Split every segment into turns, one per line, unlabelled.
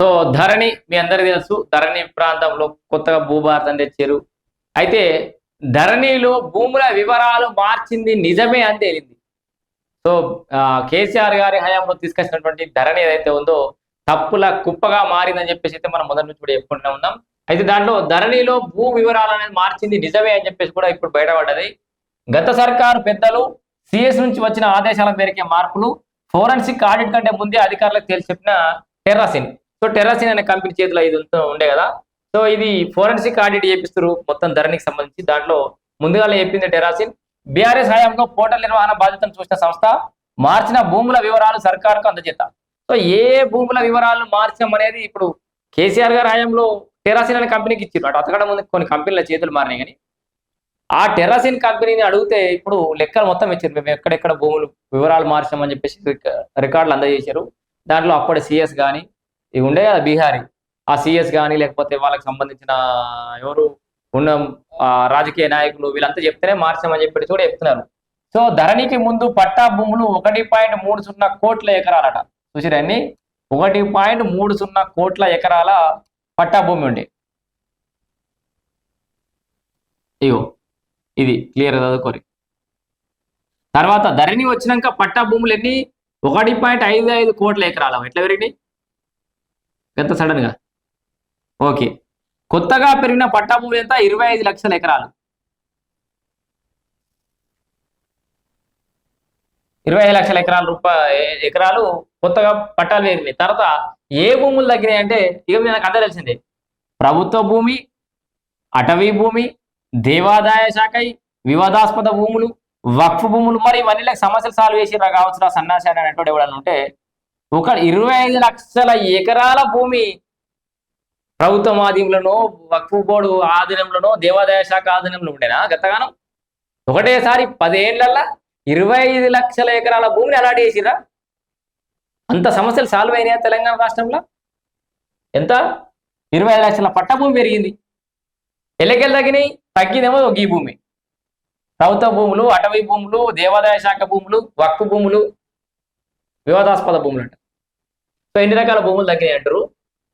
So ధరణి మీ అందరికీ తెలుసు. ధరణి ప్రాంతంలో కొత్తగా భూభారతం తెచ్చారు అయితే ధరణిలో భూముల వివరాలు మార్చింది నిజమే అని తేలింది. సో కేసీఆర్ గారి హయాంలో తీసుకొచ్చినటువంటి ధరణి ఏదైతే ఉందో తప్పుల కుప్పగా మారిందని చెప్పేసి అయితే మనం మొదటి నుంచి కూడా చెప్పుకుంటూ ఉన్నాం. అయితే దాంట్లో ధరణిలో భూ వివరాలు అనేది మార్చింది నిజమే అని చెప్పేసి కూడా ఇప్పుడు బయటపడ్డది. గత సర్కారు పెద్దలు సిఎస్ నుంచి వచ్చిన ఆదేశాల మేరకే మార్పులు ఫోరెన్సిక్ ఆడిట్ కంటే ముందే అధికారులకు తెలిసి చెప్పిన టెర్రాసిన్ సో టెరాసిన్ అనే కంపెనీ చేతిలో ఇది ఉండే కదా. సో ఇది ఫోరెన్సిక్ ఆడిట్ చేపిస్తారు మొత్తం ధరణికి సంబంధించి. దాంట్లో ముందుగా చెప్పింది టెరాసిన్ బీఆర్ఎస్ హయాంలో పోటల్ నిర్వహణ బాధ్యతను చూసిన సంస్థ మార్చిన భూముల వివరాలు సర్కార్కు అందజేత. సో ఏ భూముల వివరాలు మార్చడం అనేది ఇప్పుడు కేసీఆర్ గారి హయాంలో టెరాసిన్ అనే కంపెనీకి ఇచ్చారు అటు అతకడం ముందు కొన్ని కంపెనీల చేతులు మారినాయి కానీ. ఆ టెరాసిన్ కంపెనీని అడిగితే ఇప్పుడు లెక్కలు మొత్తం ఇచ్చారు మేము ఎక్కడెక్కడ భూములు వివరాలు మార్చామని చెప్పేసి రికార్డులు అందజేశారు. దాంట్లో అప్పటి సిఎస్ కానీ ఇవి ఉండే కదా బీహారీ. ఆ సిఎస్ కానీ లేకపోతే వాళ్ళకి సంబంధించిన ఎవరు ఉన్న రాజకీయ నాయకులు వీళ్ళంతా చెప్తేనే మార్చామని చెప్పి కూడా చెప్తున్నారు. సో ధరణికి ముందు పట్టా భూములు ఒకటి పాయింట్ మూడు సున్నా కోట్ల ఎకరాలట. చూసిరండి ఒకటి పాయింట్ మూడు సున్నా కోట్ల ఎకరాల పట్టా భూమి ఉండే. ఇగో ఇది క్లియర్ చదువుకోరి. తర్వాత ధరణి వచ్చినాక పట్టా భూములు ఎన్ని ఒకటి పాయింట్ ఐదు ఐదు కోట్ల ఎకరాలు ఎట్లా పెరిగినాయి? ఎంత సడన్గా. ఓకే. కొత్తగా పెరిగిన పట్టా భూములు ఎంత? ఇరవై ఐదు లక్షల ఎకరాలు. ఇరవై ఐదు లక్షల ఎకరాల రూపాయ ఎకరాలు కొత్తగా పట్టాలు పెరిగినాయి. తర్వాత ఏ భూములు తగ్గినాయి అంటే ఇక నాకు అంతా తెలిసిందే. ప్రభుత్వ భూమి అటవీ భూమి దేవాదాయ శాఖ వివాదాస్పద భూములు వక్ఫ్ భూములు మరి ఇవన్నీ సమస్యలు సాల్వ్ చేసి కావచ్చు సన్నాసి అనేటువంటి ఎవడన్నా ఉంటే ఒక ఇరవై ఐదు లక్షల ఎకరాల భూమి ప్రభుత్వం ఆధీనంలోనో వక్ఫ్ బోర్డు ఆధీనంలోనో దేవాదాయ శాఖ ఆధీనంలో ఉండేనా గతగానం ఒకటేసారి పదేళ్ళలో ఇరవై ఐదు లక్షల ఎకరాల భూమిని అలాట్ చేసిరా అంత సమస్యలు సాల్వ్ అయినాయా తెలంగాణ రాష్ట్రంలో? ఎంత? ఇరవై ఐదు లక్షల పట్ట భూమి పెరిగింది. ఎల్లకెళ్ళ తగ్గినాయి తగ్గిందేమో ఒక ఈ భూమి. ప్రభుత్వ భూములు అటవీ భూములు దేవాదాయ శాఖ భూములు వక్ఫ్ భూములు వివాదాస్పద భూములు అంట సో ఎన్ని రకాల భూములు తగ్గినాయి అంటారు?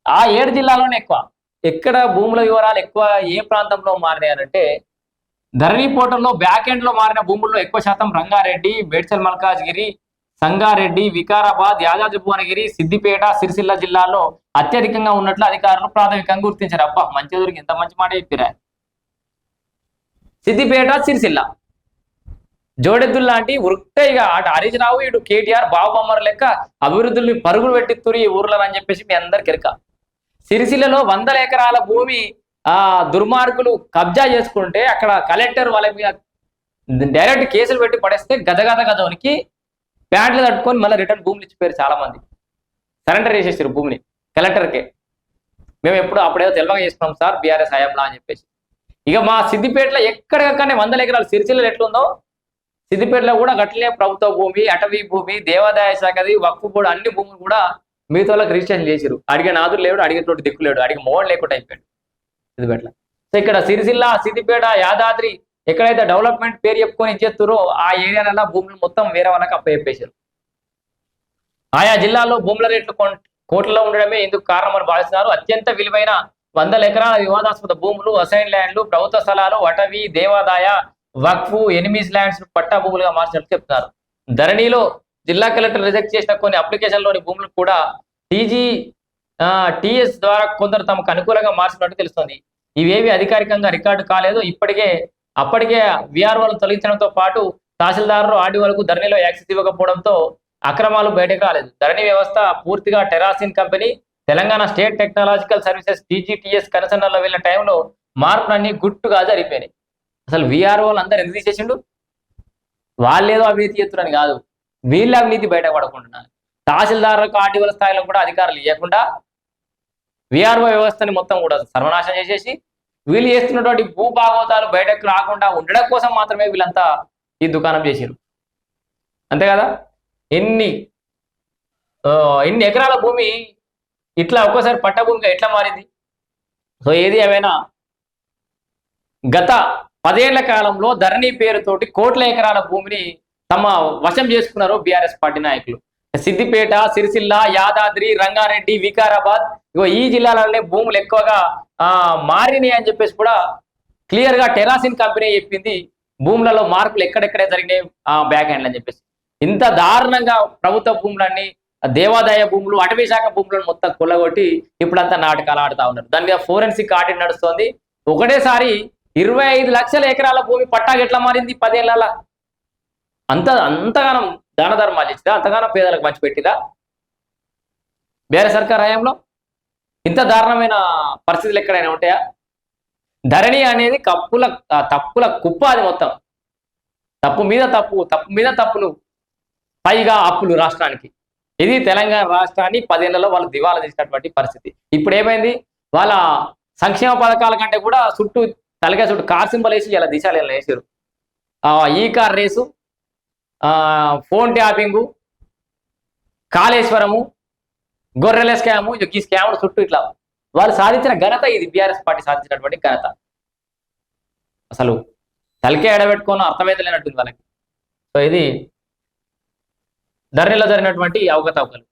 ఆ ఏడు జిల్లాలోనే ఎక్కువ. ఎక్కడ భూముల వివరాలు ఎక్కువ ఏ ప్రాంతంలో మారినాయి అంటే ధరణి పోర్టల్లో బ్యాక్ ఎండ్లో మారిన భూముల్లో ఎక్కువ శాతం రంగారెడ్డి మేడ్చల్ మల్కాజ్గిరి సంగారెడ్డి వికారాబాద్ యాదాద్రి భువనగిరి సిద్దిపేట సిరిసిల్ల జిల్లాలో అత్యధికంగా ఉన్నట్లు అధికారులు ప్రాథమికంగా గుర్తించారు. అబ్బా మంచి దొరికి ఎంత మంచి మాట చెప్పిరా. సిద్దిపేట సిరిసిల్ల. జోడెద్దులు లాంటి ఇక అటు హరీష్ రావు ఇటు కేటీఆర్ బాబుబొమ్మర్ లెక్క అభివృద్ధుల్ని పరుగులు పెట్టి ఈ ఊర్లో అని చెప్పేసి మీ అందరికి ఎరక సిరిసిల్లలో వందల ఎకరాల భూమి ఆ దుర్మార్గులు కబ్జా చేసుకుంటే అక్కడ కలెక్టర్ వాళ్ళ మీద డైరెక్ట్ కేసులు పెట్టి పడేస్తే గదగద గదవనికి ప్యాంట్లు తట్టుకొని మళ్ళీ రిటర్న్ భూములు ఇచ్చిపోయారు చాలా మంది సరెండర్ చేసేసారు భూమిని కలెక్టర్కే. మేము ఎప్పుడు అప్పుడేదో తెలివగా చేసుకున్నాం సార్ బీఆర్ఎస్ హయాంలా అని చెప్పేసి. ఇక మా సిద్దిపేటలో ఎక్కడికక్కడనే వందల ఎకరాలు సిరిసిల్ల ఎట్లుందో సిద్దిపేటలో కూడా గట్లనే ప్రభుత్వ భూమి అటవీ భూమి దేవాదాయ శాఖది వక్ఫ్ బోర్డు అన్ని భూములు కూడా మిగతా వాళ్ళకి రిజిస్ట్రేషన్ చేసిరు అడిగే నాదులు లేడు అడిగేటోటి దిక్కు లేడు అడిగే మోడ్ లేకుండా అయిపోయాడు సిద్దిపేటలో. సో ఇక్కడ సిరిసిల్ల సిద్దిపేట యాదాద్రి ఎక్కడైతే డెవలప్మెంట్ పేరు చెప్పుకొని ఇచ్చేస్తారో ఆ ఏరియాలలో భూములు మొత్తం వేరే వాళ్ళకి అప్పచెప్పేశారు ఆయా జిల్లాల్లో భూముల రేట్లు కోట్లలో ఉండడమే ఇందుకు కారణమని భావిస్తున్నారు. అత్యంత విలువైన వందల ఎకరాల వివాదాస్పద భూములు అసైన్ ల్యాండ్లు ప్రభుత్వ స్థలాలు అటవీ దేవాదాయ వక్ఫ్ ఎనిమిస్ ల్యాండ్స్ పట్టా భూములుగా మార్చినట్లు చెప్తున్నారు. ధరణిలో జిల్లా కలెక్టర్ రిజెక్ట్ చేసిన కొన్ని అప్లికేషన్లోని భూములు కూడా టీజీ టిఎస్ ద్వారా కొందరు తమకు అనుకూలంగా మార్చినట్టు తెలుస్తుంది. ఇవేవి అధికారికంగా రికార్డు కాలేదు. ఇప్పటికే అప్పటికే విఆర్ఓలు తొలగించడంతో పాటు తహసీల్దారులు ఆర్డీఓలకు ధరణిలో యాక్సెస్ ఇవ్వకపోవడంతో అక్రమాలు బయటకు రాలేదు. ధరణి వ్యవస్థ పూర్తిగా టెరాసిన్ company Telangana state technological services TGTS కన్సర్నర్లో వెళ్ళిన టైంలో మార్పులన్నీ గుట్టుగా జరిగిపోయినాయి. అసలు విఆర్ఓలు అందరు ఎందుకు తీసేసిండు? వాళ్ళేదో అవినీతి చేస్తున్నారని కాదు. వీళ్ళ అవినీతి బయటపడకుంటున్నారు తహసీల్దారులకు ఆర్డీఓల స్థాయిలో కూడా అధికారులు ఇవ్వకుండా విఆర్ఓ వ్యవస్థని మొత్తం కూడా సర్వనాశనం చేసేసి వీళ్ళు చేస్తున్నటువంటి భూభాగవతాలు బయటకు రాకుండా ఉండడం కోసం మాత్రమే వీళ్ళంతా ఈ దుకాణం చేసిరు అంతే కదా? ఎన్ని ఎన్ని ఎకరాల భూమి ఇట్లా ఒక్కోసారి పట్టభూమిగా ఎట్లా మారింది? సో ఏది ఏమైనా గత పదేళ్ళ కాలంలో ధరణి పేరుతోటి కోట్ల ఎకరాల భూమిని తమ వశం చేసుకున్నారు బీఆర్ఎస్ పార్టీ నాయకులు. సిద్దిపేట సిరిసిల్ల యాదాద్రి రంగారెడ్డి వికారాబాద్ ఇగో ఈ జిల్లాలనే భూములు ఎక్కువగా ఆ మారినాయి అని చెప్పేసి కూడా క్లియర్గా టెరాసిన్ కంపెనీ చెప్పింది. భూములలో మార్పులు ఎక్కడెక్కడే జరిగినాయి ఆ బ్యాక్ హ్యాండ్ అని చెప్పేసి. ఇంత దారుణంగా ప్రభుత్వ భూములన్నీ దేవాదాయ భూములు అటవీ శాఖ భూములను మొత్తం కొల్లగొట్టి ఇప్పుడంతా నాటకాలు ఆడుతా ఉన్నారు. దాని మీద ఫోరెన్సిక్ ఆడిట్ నడుస్తుంది. ఒకటేసారి ఇరవై ఐదు లక్షల ఎకరాల భూమి పట్టాకి ఎట్లా మారింది? పదేళ్ళ అంత అంతగానం దాన ధర్మాలు ఇచ్చిరా? అంతగానం పేదలకు మంచి పెట్టిరా? వేరే సర్కార్ హయాంలో? ఇంత దారుణమైన పరిస్థితులు ఎక్కడైనా ఉంటాయా? ధరణి అనేది కప్పుల తప్పుల కుప్ప అది మొత్తం. తప్పు మీద తప్పు తప్పు మీద తప్పులు. పైగా అప్పులు రాష్ట్రానికి. ఇది తెలంగాణ రాష్ట్రాన్ని పదేళ్ళలో వాళ్ళు దివాలా తీసినటువంటి పరిస్థితి. ఇప్పుడు ఏమైంది? వాళ్ళ సంక్షేమ పథకాల కంటే కూడా చుట్టూ తలకాయ చుట్టూ కార్ సింబల్ వేసి ఇలా దిశాలు ఇలా వేసారు ఈ car race phone tapping Kaleshwaram గొర్రెల స్కాము ఈ స్కామ్ చుట్టూ ఇట్లా. వాళ్ళు సాధించిన ఘనత ఇది బీఆర్ఎస్ పార్టీ సాధించినటువంటి ఘనత. అసలు తలకే ఎడబెట్టుకోను అర్థమైతే లేనట్టుంది వాళ్ళకి. సో ఇది ధరణిలో జరిగినటువంటి అవకతవకలు.